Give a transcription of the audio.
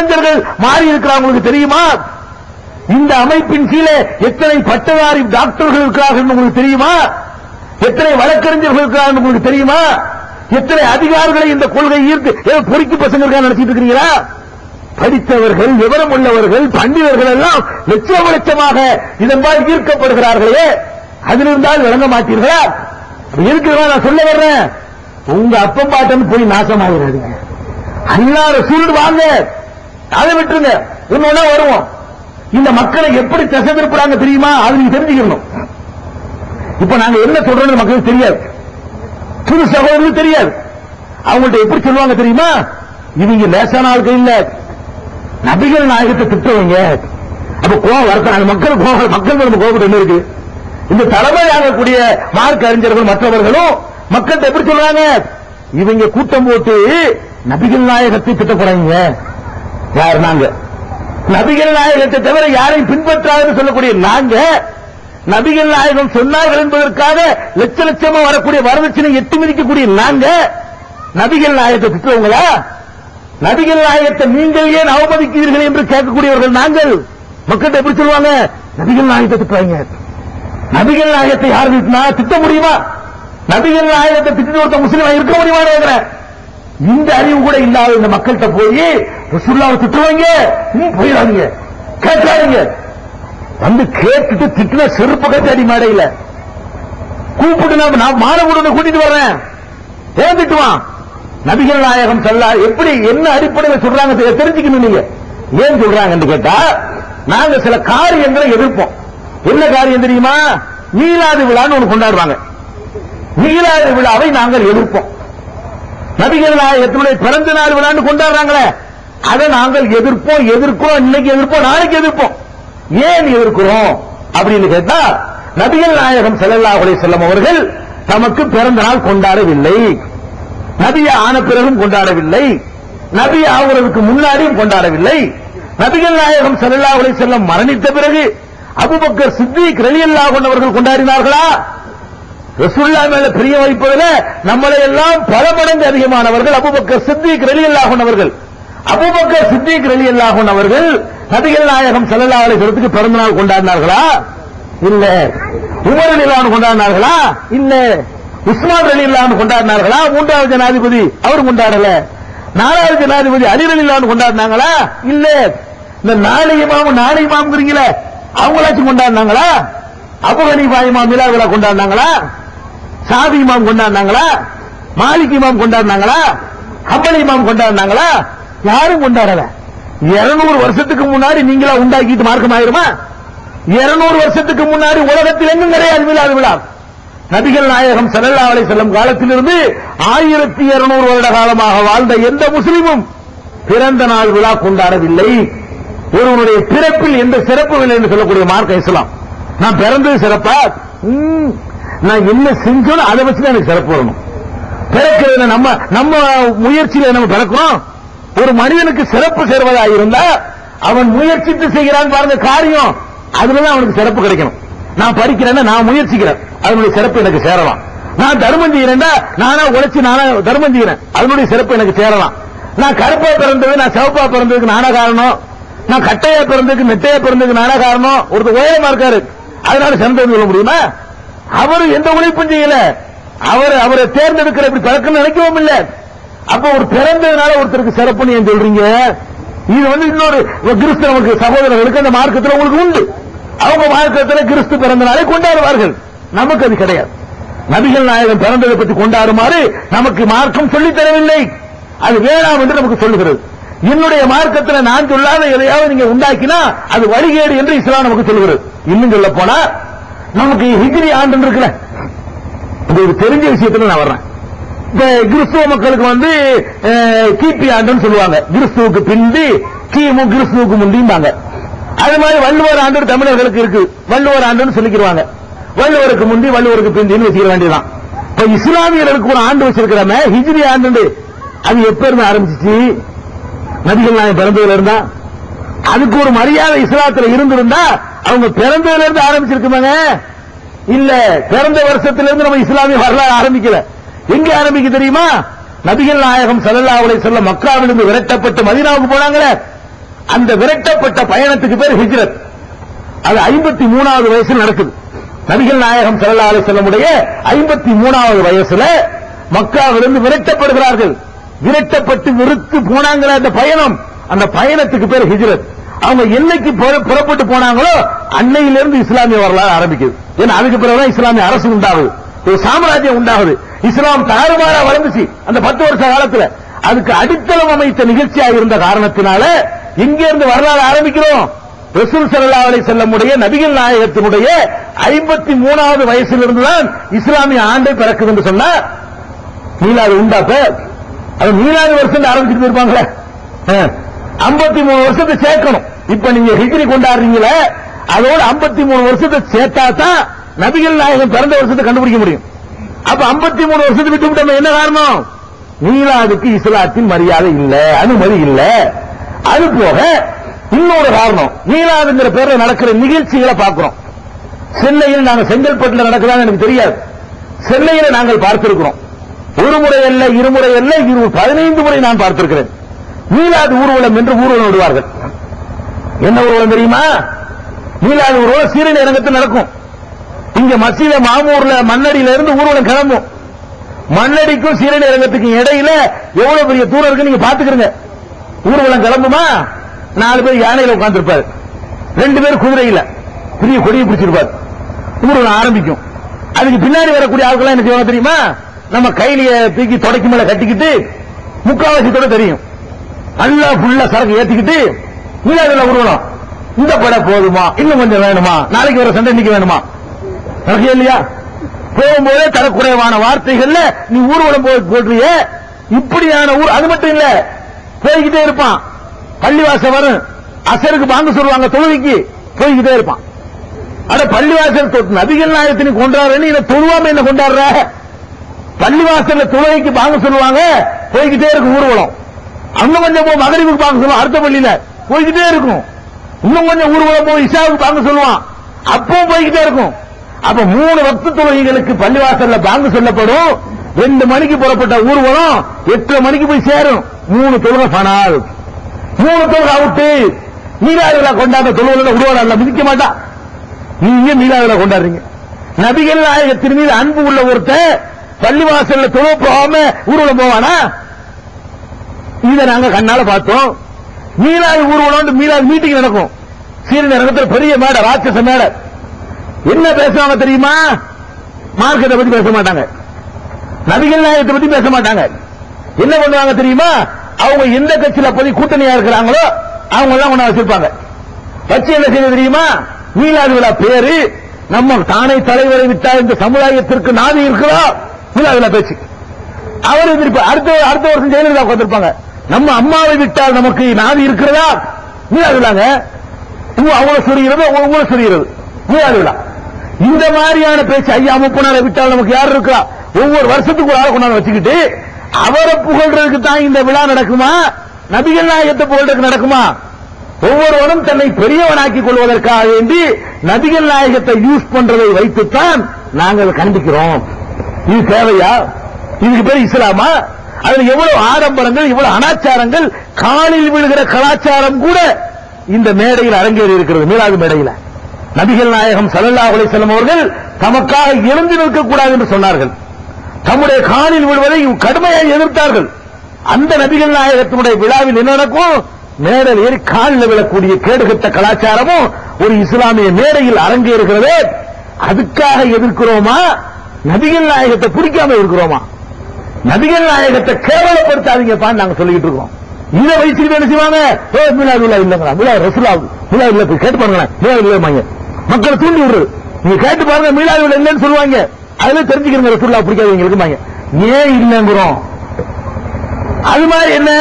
அறிஞர்கள் மாறி இருக்கிறாங்க தெரியுமா? இந்த அமைப்பின் கீழே எத்தனை பட்டதாரி டாக்டர்கள் இருக்கிறார்கள் உங்களுக்கு தெரியுமா? எத்தனை வழக்கறிஞர்கள் இருக்கிறார்கள் உங்களுக்கு தெரியுமா? எத்தனை அதிகாரிகளை இந்த கொள்கை ஈர்த்து ஏதோ பொறுக்கி பசங்க இருக்கா நினைச்சிட்டு இருக்கிறீங்களா? படித்தவர்கள் விவரம் உள்ளவர்கள் பண்டிதர்கள் எல்லாம் லட்சம் லட்சமாக இதன்பால் ஈர்க்கப்படுகிறார்களே. அதிலிருந்தால் விளங்க மாட்டீர்களா? இருக்கிறதா நான் சொல்ல வர்றேன். உங்க அப்பம் பாட்டன் போய் நாசமாகிறாருங்க அல்லாத சூழ் வாங்க. அதை விட்டுருங்க. இன்னொன்னா வருவோம். இந்த மக்களை எப்படி திசை திருப்புறாங்க தெரியுமா? அது நீங்க தெரிஞ்சுக்கணும். இப்ப நாங்க என்ன சொல்றோம் மக்களுக்கு தெரியாது. புது சகோதரர்களுக்கு தெரியாது. அவங்கள்ட்ட எப்படி சொல்லுவாங்க தெரியுமா? இவங்க லேசான ஆட்கள் இல்ல. நபிகள் நாயகத்தை திட்டுவீங்க அப்ப கோபம் வரத்தாங்க மக்கள் கோபம் மக்கள் நம்ம கோபம் என்ன இருக்கு? இந்த தலைமையாகக்கூடிய மார்க் அறிஞர்கள் மற்றவர்களும் மக்கள்கிட்ட எப்படி சொல்றாங்க? இவங்க கூட்டம் போட்டு நபிகள் நாயகத்தை திட்ட யார் நாங்க நபிகள் நாயகத்தை தவிர யாரையும் பின்பற்றாதுன்னு சொல்லக்கூடிய நாங்க நபிகள் நாயகம் சொன்னார்கள் என்பதற்காக லட்ச லட்சமா வரக்கூடிய வரதட்சணை எட்டு மிதிக்கக்கூடிய நாங்க நபிகள் நாயகத்தை திட்டுறவங்களா? நபிகள் நாயகத்தை நீங்கள் ஏன் அவமதிக்கிறீர்கள் என்று கேட்கக்கூடியவர்கள் நாங்கள்? மக்கள்கிட்ட எப்படி சொல்லுவாங்க? நபிகள் நாயகத்தை திட்டுறாங்க. நபிகள் நாயகத்தை யார் திட்டினா திட்ட முடியுமா? நபிகள் நாயகத்தை திட்டு ஒருத்த முஸ்லீமா இருக்க முடியுமா இந்த அறிவு கூட இல்லாத இந்த மக்கள்கிட்ட போய் ரசூல்லாவை திட்டுவாங்க போயிடாதீங்க. கேட்காதீங்க. வந்து கேட்டுட்டு திட்டுன செருப்பு கட்டி மேடையில். கூப்பிட்டு நான் நான் மாணவர்களை கூட்டிட்டு வர்றேன் ஏன் திட்டுவான்? நபிகள் நாயகம் சொல்ல எப்படி என்ன அடிப்படையில் சொல்றாங்க தெரிஞ்சுக்கணும் நீங்க. ஏன் சொல்றாங்கன்னு கேட்டா நாங்க சில காரியங்களை எதிர்ப்போம். என்ன காரியம் தெரியுமா? மீலாது விழான்னு ஒன்று கொண்டாடுவாங்க. மீலாது விழாவை நாங்கள் எதிர்ப்போம். நபிகள் நாயகத்தினுடைய பிறந்த நாள் விழான்னு கொண்டாடுறாங்களே. அதை நாங்கள் எதிர்ப்போம் எதிர்க்கிறோம் இன்னைக்கு எதிர்ப்போம் நாளைக்கு எதிர்ப்போம். ஏன் எதிர்க்கிறோம் அப்படின்னு கேட்டா நபிகள் நாயகம் ஸல்லல்லாஹு அலைஹி அவர்கள் தமக்கு பிறந்த நாள் கொண்டாடவில்லை. நபிய ஆன பிறகும் கொண்டாடவில்லை. நபி ஆகுறதுக்கு முன்னாடியும் கொண்டாடவில்லை. நபிகள் நாயகம் ஸல்லல்லாஹு அலைஹி மரணித்த பிறகு அபுபக்கர் சித்திக் ரலியல்லாஹு கொண்டவர்கள் கொண்டாடினார்களா? ரசுல்லா மேல பிரிய வைப்பதில் நம்மளை எல்லாம் பல மடங்கு அதிகமானவர்கள். அபூபக்கர் சித்திக் ரெலி அன்ஹு அவர்கள். அபூபக்கர் சித்திக் ரலியல்லாஹு அன்ஹு அவர்கள் நபிகள் நாயகம் செல்லல்லா அலைஹி பிறந்த நாள் கொண்டாடினார்களா? இல்ல. உமர் அலிலான் கொண்டாடினார்களா? இல்ல. உஸ்மான் அலிலான் கொண்டாடினார்களா? மூன்றாவது ஜனாதிபதி அவர் கொண்டாடல. நாலாவது ஜனாதிபதி அலி அலிலான் கொண்டாடினாங்களா? இல்ல. இந்த நாளை இமாம் நாளை இமாம்ங்கிறீங்களே அவங்களாச்சும் கொண்டாடினாங்களா? அபு ஹனீஃபா இமாம் மிலா கொண்டாடினாங்களா? சாதி இமாம் கொண்டாடினாங்களா? மாலிக் இமாம் கொண்டாடினாங்களா? ஹம்பல் இமாம் கொண்டாடினாங்களா? யாரும் கொண்டாடல. 200 வருஷத்துக்கு முன்னாடி நீங்களா உண்டாக்கிட்டு மார்க்கம் ஆயிருமா? 200 வருஷத்துக்கு முன்னாடி உலகத்தில் எங்கும் கிடையாது விழா விழா. நபிகள் நாயகம் ஸல்லல்லாஹு அலை செல்லும் காலத்திலிருந்து ஆயிரத்தி இருநூறு வருட காலமாக வாழ்ந்த எந்த முஸ்லீமும் பிறந்த நாள் விழா கொண்டாடவில்லை. ஒருவனுடைய பிறப்பில் எந்த சிறப்பும் இல்லை என்று சொல்லக்கூடிய மார்க்க இஸ்லாம். நான் பிறந்தது சிறப்பா? நான் என்ன செஞ்சோன்னு அதை வச்சு தான் எனக்கு சிறப்பு வரணும். பிறக்கிறதுல நம்ம நம்ம முயற்சியில நம்ம பிறக்கிறோம். ஒரு மனிதனுக்கு சிறப்பு சேர்வதா இருந்தா அவன் முயற்சித்து செய்கிறான் பாருங்க காரியம். அதுலதான் அவனுக்கு சிறப்பு கிடைக்கணும். நான் படிக்கிறேன்னா நான் முயற்சிக்கிறேன். அதனுடைய சிறப்பு எனக்கு சேரலாம். நான் தர்மம் செய்யறேன்டா நானா உழைச்சி நானா தர்மம் செய்யறேன். அதனுடைய சிறப்பு எனக்கு சேரலாம். நான் கருப்பா பிறந்தது நான் சிவப்பா பிறந்ததுக்கு நானா காரணம். நான் கட்டையா பிறந்ததுக்கு நெட்டையா பிறந்ததுக்கு நானா காரணம். ஒருத்தர் உயரமா இருக்காரு. அதனால சிறந்தது சொல்ல முடியுமா? அவரு எந்த உழைப்பும் செய்யல. அவர் அவரை தேர்ந்தெடுக்கிற இப்படி பழக்கம் நினைக்கவும் இல்லை. அப்ப ஒரு பிறந்ததுனால ஒருத்தருக்கு சிறப்புன்னு ஏன் சொல்றீங்க? இது வந்து இன்னொரு கிறிஸ்தவனுக்கு சகோதரர்களுக்கு அந்த மார்க்கத்தில் உங்களுக்கு உண்டு. அவங்க மார்க்கத்தில் கிறிஸ்து பிறந்த நாளை கொண்டாடுவார்கள். நமக்கு அது கிடையாது. நபிகள் நாயகம் பிறந்ததை பற்றி கொண்டாடுமாறு நமக்கு மார்க்கம் சொல்லித் தரவில்லை. அது வேணாம் என்று நமக்கு சொல்லுகிறது. என்னுடைய மார்க்கத்தில் நான் சொல்லாத எதையாவது நீங்க உண்டாக்கினா அது வழிகேடு என்று இஸ்லாம் நமக்கு சொல்லுகிறது. இன்னும் சொல்ல போனா நமக்கு ஹிஜ்ரி ஆண்டு இருக்குல்ல. இது ஒரு தெரிஞ்ச விஷயத்துல நான் வர்றேன். இந்த கிறிஸ்துவ மக்களுக்கு வந்து கிபி ஆண்டுன்னு சொல்லுவாங்க. கிறிஸ்துவுக்கு பிந்தி கிமு கிறிஸ்துவுக்கு முந்திம்பாங்க அது மாதிரி வள்ளுவர் ஆண்டு தமிழர்களுக்கு இருக்கு. வள்ளுவர் ஆண்டுன்னு சொல்லிக்கிறாங்க வள்ளுவருக்கு முந்தி வள்ளுவருக்கு பிந்தின்னு வச்சுக்க வேண்டியதான் இப்ப இஸ்லாமியர்களுக்கு ஒரு ஆண்டு வச்சிருக்கிறோமே ஹிஜ்ரி ஆண்டு அது எப்ப இருந்து ஆரம்பிச்சிச்சு? நபிகள் நாயகம் பிறந்ததுல இருந்தா. அதுக்கு ஒரு மரியாதை இஸ்லாத்துல இருந்திருந்தா அவங்க பிறந்ததுல இருந்து ஆரம்பிச்சிருக்குமாங்க? இல்ல பிறந்த வருஷத்திலிருந்து நம்ம இஸ்லாமிய வரலாறு ஆரம்பிக்கல. எங்க ஆரம்பிக்க தெரியுமா? நபிகள் நாயகம் ஸல்லல்லாஹு அவளை சொல்ல மக்காவிலிருந்து விரட்டப்பட்டு மதினாவுக்கு போனாங்களே. அந்த விரட்டப்பட்ட பயணத்துக்கு பேர் ஹிஜ்ரத். அது ஐம்பத்தி மூணாவது வயசுல நடக்குது. நபிகள் நாயகம் சல்லா அலி செல்லமுடைய ஐம்பத்தி மூணாவது வயசுல மக்காவிலிருந்து விரட்டப்படுகிறார்கள். விரட்டப்பட்டு விருத்து போனாங்கிற அந்த பயணம். அந்த பயணத்துக்கு பேர் ஹிஜ்ரத். அவங்க என்னைக்கு புறப்பட்டு போனாங்களோ அன்னையிலிருந்து இஸ்லாமிய வரலாறு ஆரம்பிக்குது. ஏன்னா அதுக்கு பிறகுதான் இஸ்லாமிய அரசு உண்டாகுது. ஒரு சாம்ராஜ்யம் உண்டாகுது. இஸ்லாம் தாறுமாறா வளர்ந்துச்சு. அந்த பத்து வருஷ காலத்துல. அதுக்கு அடித்தளம் அமைத்த நிகழ்ச்சியாக இருந்த காரணத்தினால இங்கிருந்து வரலாறு ஆரம்பிக்கிறோம். ரசூல் சல்லா அலைஹி செல்லமுடைய நபிகள் நாயகத்தினுடைய ஐம்பத்தி மூணாவது வயசிலிருந்து தான் இஸ்லாமிய ஆண்டை பிறக்குது என்று சொன்னா மீலாது உண்டாப்ப அது மீலாது வருஷம் ஆரம்பிச்சுட்டு இருப்பாங்களே ஐம்பத்தி மூணு வருஷத்தை சேர்க்கணும். இப்ப நீங்க ஹிஜ்ரி கொண்டாடுறீங்களே அதோட ஐம்பத்தி மூணு வருஷத்தை சேர்த்தா தான் நபிகள் நாயகம் பிறந்த வருஷத்தை கண்டுபிடிக்க முடியும். அப்ப ஐம்பத்தி மூணு வருஷத்தை விட்டு விட்டோம் என்ன காரணம்? மீலாதுக்கு இஸ்லாத்தின் மரியாதை இல்ல அனுமதி இல்ல. அது போக இன்னொரு காரணம் மீலாதுங்கிற பேர்ல நடக்கிற நிகழ்ச்சிகளை பார்க்கிறோம். சென்னையில் நாங்கள் செங்கல்பட்டுல நடக்குதான்னு எனக்கு தெரியாது. சென்னையில நாங்கள் பார்த்திருக்கிறோம். ஒரு முறை அல்ல இருமுறை அல்ல இரு பதினைந்து முறை நான் பார்த்திருக்கிறேன். மீலாது ஊர்வலம் என்று ஊர்வலம் விடுவார்கள். என்ன ஊர்வலம் தெரியுமா? மீலாது ஊர்வலம் சீரன் அரங்கத்தில் நடக்கும். இங்க மசீத மாமூர்ல மண்ணடியில இருந்து ஊர்வலம் கிளம்பும். மண்ணடிக்கும் சீரன் அரங்கத்துக்கும் இடையில எவ்வளவு பெரிய தூரம் இருக்கு நீங்க பாத்துக்கிறீங்க ஊர்வலம் கிளம்புமா? நாலு பேர் யானையில உட்கார்ந்திருப்பாரு. ரெண்டு பேர் குதிரையில. பெரிய கொடியை பிடிச்சிருப்பாரு. ஊர்வலம் ஆரம்பிக்கும். அதுக்கு பின்னாடி வரக்கூடிய ஆட்கள் எனக்கு தெரியுமா? நம்ம கையில தூக்கி தொடக்கி மேல கட்டிக்கிட்டு முக்காவாசித்தோட தெரியும். நல்லா ஃபுல்லா சரக்கு ஏத்திக்கிட்டு மீனாதுல ஊர்வலம் இந்த படம் போதுமா? இன்னும் கொஞ்சம் வேணுமா? நாளைக்கு வர சண்டை இன்னைக்கு வேணுமா? நடக்கே இல்லையா? போகும்போதே தரக்குறைவான வார்த்தைகள்ல நீ ஊர்வலம் போய் போடுறிய. இப்படியான ஊர் அது மட்டும் இல்ல போய்கிட்டே இருப்பான். பள்ளிவாசல் வரும். அசருக்கு வாங்க சொல்லுவாங்க தொழுகைக்கு. போய்கிட்டே இருப்பான். அட பள்ளிவாசல் தொ- நபிகள் நாயகத்தினை கொண்டாடுறேன்னு இதை தொழுவாம என்ன கொண்டாடுற? பள்ளிவாசல்ல தொழுகைக்கு வாங்க சொல்லுவாங்க. போய்கிட்டே இருக்கும் ஊர்வலம். அங்க கொஞ்சம் போ மகரிவுக்கு பார்க்க சொல்லுவான் அடுத்த பள்ளியில. போய்கிட்டே இருக்கும். இன்னும் கொஞ்சம் ஊர்வலம் போய் இஷாவுக்கு வாங்க சொல்லுவான். அப்பவும் போய்கிட்டே இருக்கும். அப்ப மூணு வக்து தொழுகைகளுக்கு பள்ளிவாசல்ல பாங்கு சொல்லப்படும். ரெண்டு மணிக்கு புறப்பட்ட ஊர்வலம் எட்டு மணிக்கு போய் சேரும். மூணு தொழுகை பணால் மூணு தொழுகை அவுட்டு மீனாவிழா கொண்டாட தொழுவல உருவாடல மிதிக்க மாட்டான் நீங்க மீனாவிழா கொண்டாடுறீங்க. நபிகள் நாயகத்தின் மீது அன்பு உள்ள ஒருத்தன் பள்ளிவாசல்ல தொழுவ போகாம ஊர்வலம் போவானா? இதை நாங்க கண்ணால பார்த்தோம். மீனாது ஊர்வலம் மீனாது மீட்டிங் நடக்கும். சீன நடக்கத்தில் பெரிய மேடை ராட்சச மேடை. என்ன பேசுவாங்க தெரியுமா? மார்க்கத்தை பத்தி பேச மாட்டாங்க. நபிகள் நாயகத்தை பத்தி பேச மாட்டாங்க. என்ன பண்ணுவாங்க தெரியுமா? அவங்க எந்த கட்சியில போய் கூட்டணியா இருக்கிறாங்களோ அவங்க எல்லாம் கொண்டு வச்சிருப்பாங்க. வச்சு என்ன செய்ய தெரியுமா? மீலாது விழா பேரு நம்ம தானே தலைவரை விட்டால் இந்த சமுதாயத்திற்கு நாதி இருக்கிறோம் மீலாது விழா பேச்சு. அவர் எதிர்ப்பு அடுத்த அடுத்த வருஷம் ஜெயலலிதா உட்காந்துருப்பாங்க நம்ம அம்மாவை விட்டால் நமக்கு நாதி இருக்கிறதா? மீலாது விழாங்க உங்க அவங்கள சொல்கிறது உங்களை சொல்கிறது மீலாது விழா இந்த மாதிரியான பேச்சு ஐயா முப்பனாரை விட்டால் நமக்கு யார் இருக்கா? ஒவ்வொரு வருஷத்துக்கு ஒரு ஆளை கொண்டாந்து வச்சுக்கிட்டு அவரை புகழ்றதுக்கு தான் இந்த விழா நடக்குமா? நபிகள் நாயகத்தை புகழ்றதுக்கு நடக்குமா? ஒவ்வொருவரும் தன்னை பெரியவனாக்கிக் கொள்வதற்காக வேண்டி நபிகள் நாயகத்தை யூஸ் பண்றதை வைத்துத்தான் நாங்கள் கண்டிக்கிறோம். இது தேவையா? இதுக்கு பேர் இஸ்லாமா? அதுல எவ்வளவு ஆடம்பரங்கள் இவ்வளவு அனாச்சாரங்கள் காலில் விழுகிற கலாச்சாரம் கூட இந்த மேடையில் அரங்கேறி இருக்கிறது மீளாது மேடையில். நபிகள் நாயகம் ஸல்லல்லாஹு அலைஹி செல்லும் அவர்கள் தமக்காக எழுந்து நிற்கக்கூடாது என்று சொன்னார்கள். தம்முடைய காலில் விழுவதை கடுமையாக எதிர்த்தார்கள். அந்த நபிகள் நாயகத்தினுடைய விழாவில் என்ன நடக்கும்? மேடையில் ஏறி காலில் விழக்கூடிய கேடுகட்ட கலாச்சாரமும் ஒரு இஸ்லாமிய மேடையில் அரங்கேறுகிறதே அதுக்காக எதிர்க்கிறோமா? நபிகள் நாயகத்தை பிடிக்காம இருக்கிறோமா? நபிகள் நாயகத்தை கேவலப்படுத்தாதீங்கப்பா நாங்க சொல்லிட்டு இருக்கோம். இதை வச்சுக்கிட்டு என்ன செய்வாங்க? ஏ மிலாது இல்ல இல்லங்களா மிலா ரசுலா மிலாது இல்ல போய் கேட்டு பாருங்க மிலாது இல்லமாங்க மக்களை தூண்டி விடுறது. நீங்க கேட்டு பாருங்க மிலாது இல்ல இல்லைன்னு சொல்லுவாங்க. அதுல தெரிஞ்சுக்கிறீங்க ரசுல்லா பிடிக்காதவங்களுக்கு ஏன் இல்லைங்கிறோம். அது மாதிரி என்ன?